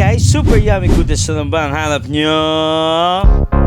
guys, super yummy. Goodness na ang hanap nyo?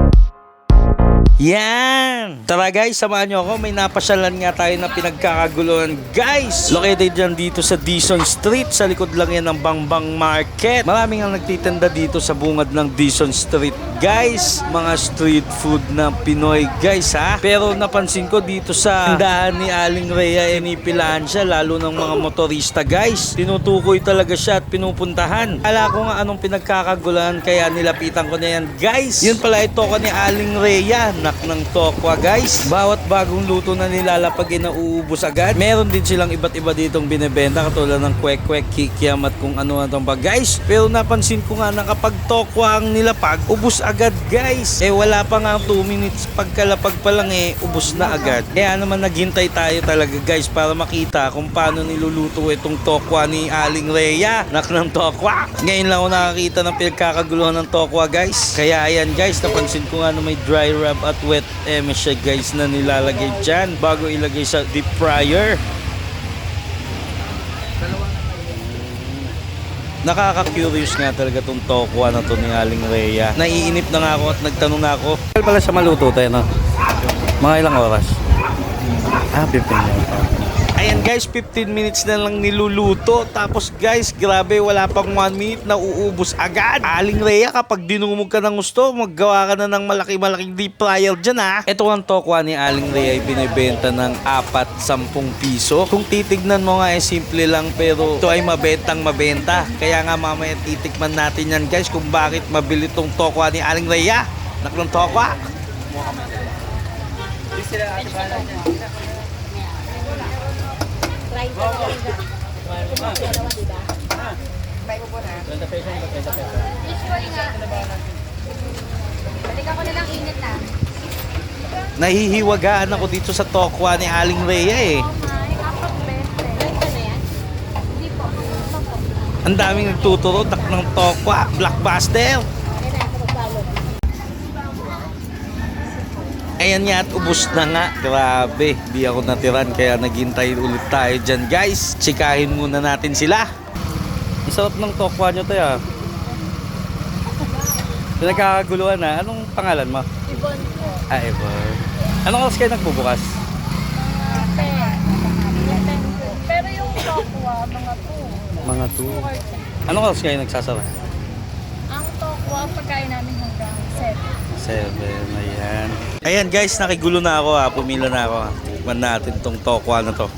Yan! Tara guys, samahan nyo ako. May napasyalan nga tayo na pinagkakaguluhan. Guys! Located dyan dito sa Dison Street. Sa likod lang yan ng Bangbang Market. Maraming ang nagtitinda dito sa bungad ng Dison Street. Guys, mga street food na Pinoy guys ha. Pero napansin ko dito sa tindahan ni Aling Rhea, inipilahan siya lalo ng mga motorista guys. Tinutukoy talaga siya at pinupuntahan. Ala ko nga anong pinagkakaguluhan kaya nilapitan ko na yan guys. Yun pala ito ko ni Aling Rhea. Nak ng tokwa guys. Bawat bagong luto na nilalapag ay nauubos agad. Meron din silang iba't iba ditong binebenta katulad ng kwek-kwek, kikiam at kung ano-ano pa guys. Pero napansin ko nga na kapag tokwa ang nilapag, ubos agad guys. Eh wala pa nga 2 minutes pagkalapag pa lang eh, ubos na agad. Kaya naman naghintay tayo talaga guys para makita kung paano niluluto itong tokwa ni Aling Rhea. Nak ng tokwa. Ngayon lang ako nakakita ng pinagkakaguluhan ng tokwa guys. Kaya ayan guys, napansin ko nga na may dry rub at wet eme guys na nilalagay dyan bago ilagay sa deep fryer. Nakaka-curious nga talaga tong tokwa na to ni Aling Rhea. Naiinip na nga ako at nagtanong na ako. Kailan pala siya maluto tayo no? Mga ilang oras? Ah, 15 minutes. Ayan guys, 15 minutes na lang niluluto. Tapos guys, grabe, wala pang 1 minute na uubos agad. Aling Rhea, kapag dinumog ka ng gusto, maggawa ka na ng malaki-malaking deep fryer dyan ha. Ito ang tokwa ni Aling Rhea ay binibenta ng 4-10 piso. Kung titignan mo nga ay simple lang pero ito ay mabentang mabenta. Kaya nga mamaya titikman natin yan guys kung bakit mabili tong tokwa ni Aling Rhea. Naklang tokwa. Try ko na rin. Kung dalawa, di ba? Usually nga. Balik ako na lang init na. Nahihiwagaan ako dito sa tokwa ni Aling Rhea eh. Oh. Ang daming nagtuturo tak ng tokwa, blockbuster. Kaya na ako magbalot. Ayan nga at ubos na nga. Grabe, di ako natiran kaya naghintay ulit tayo dyan guys. Tsikahin muna natin sila. Ang sarap ng tokwa nyo to ya. Pinagkakaguluhan na. Anong pangalan mo? Ibon po. Ah, Ever. Anong oras kayo nagbubukas? Ten. Ten po. Pero yung tokwa, mga two. Mga 2. Two. Anong oras kayo nagsasara? Ang tokwa, pagkain namin hanggang seven. 7, ayan. Ayan guys, nakigulo na ako ha. Pumila na ako ha. Tikman natin tong tokwa na to.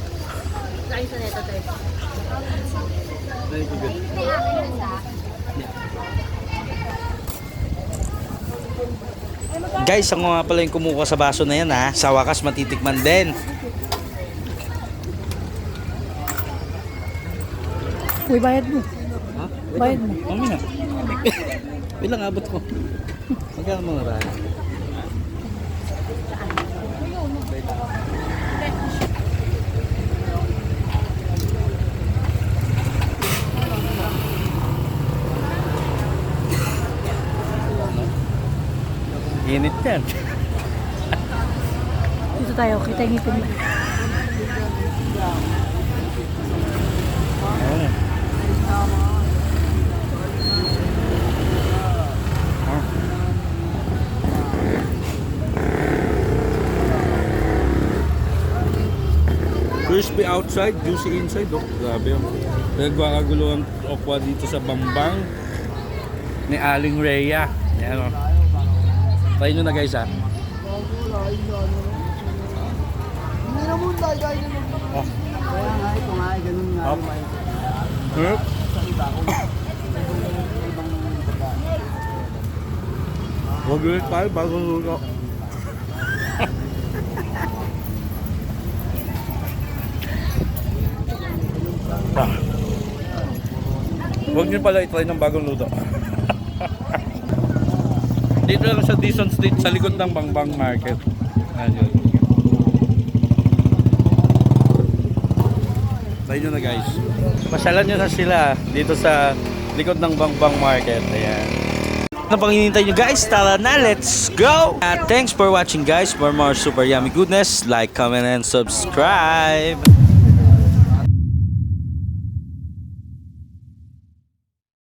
Guys, ako nga pala yung kumuha sa baso na yan ha. Sa wakas matitikman din. Uy, bayad mo. Ha? Bayad mo. Mamaya. Bilang abot ko. Magkano mga raya? Init yan. Dito tayo, kita ngipin mo. Crispy outside, juicy inside. Oh. Grabe oh. Nagkakagulo ang okwa dito sa Bambang ni Aling Rhea. Yan oh. Try nyo na guys ha. Oh. Kaya nga ito nga, ganun nga. Up. Hup. Huwag ulit tayo bago luto. Huwag niyo pala itry ng bagong luto. Dito lang sa Dison Street sa likod ng Bangbang Market. Ayun. Try nyo na guys. Pasyalan nyo na sila dito sa likod ng Bangbang Market. Ayan. Ano pang hinihintay nyo guys? Tara na, let's go! At thanks for watching guys. For more super yummy goodness, like, comment, and subscribe.